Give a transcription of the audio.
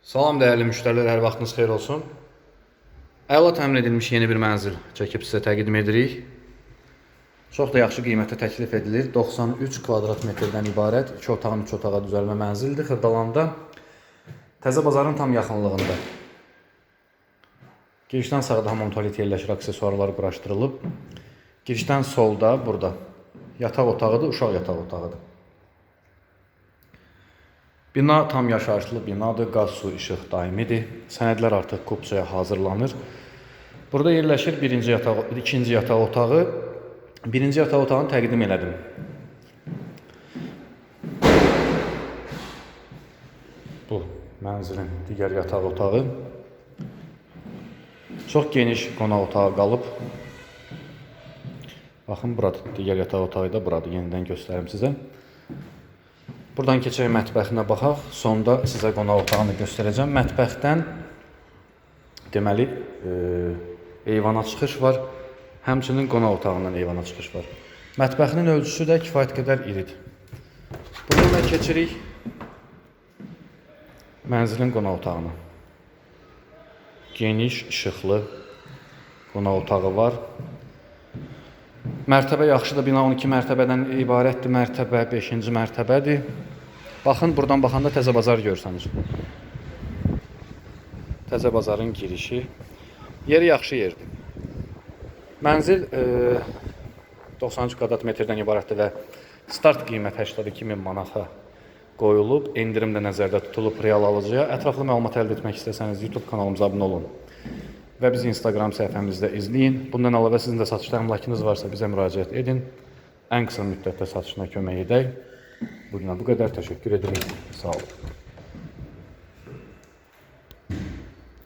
Salam dəyərli müştərilər, hər vaxtınız xeyir olsun. Əla təmin edilmiş yeni bir mənzil çəkib sizə təqdim edirik. Çox da yaxşı qiymətə təklif edilir. 93 kvadrat metrdən ibarət 2 otağın 3 otağa düzəlmə mənzildir. Xırdalanda Təzə bazarın tam yaxınlığında. Girişdən sağda tualet yerləşir, aksesuarlar quraşdırılıb. Girişdən solda burada yataq otağıdır, uşaq yataq otağıdır. Bina tam yaşayışlı binadır, qaz, su, işıq daimidir. Sənədlər artıq kupçaya hazırlanır. Burada yerləşir birinci yataq, ikinci yataq otağı. Birinci yataq otağını təqdim elədim. Bu mənzilin digər yataq otağı. Çox geniş qonaq otağı qalıb. Baxın, burada digər yataq otağı da buradır. Yenidən göstərim sizə. Buradan keçək mətbəxinə baxaq. Sonda sizə qonaq otağını göstərəcəm. Mətbəxdən deməli, e, eyvana çıxış var. Həmçinin qonaq otağından eyvana çıxış var. Mətbəxinin ölçüsü də kifayət qədər iridir. Da keçirik mənzilin qonaq otağına. Geniş, işıqlı qonaq otağı var. Mərtəbə yaxşıdır. Bina 12 mərtəbədən ibarətdir. Mərtəbə 5-ci mərtəbədir. Baxın, buradan baxanda Təzə bazar görsənir. Təzə bazarın girişi. Yeri yaxşı yerdir. Mənzil e, 93 kvadrat metrdən ibarətdir və start qiymət 82 min manata qoyulub. Endirim də nəzərdə tutulub real alıcıya. Ətraflı məlumat əldə etmək istəsəniz YouTube kanalımıza abunə olun və bizi Instagram səhifəmizdə izləyin. Bundan əlavə sizin də satışda əmlakınız varsa bizə müraciət edin. Ən qısa müddətdə satışına kömək edək. Bu günə bu qədər təşəkkür edirik. Sağ olun.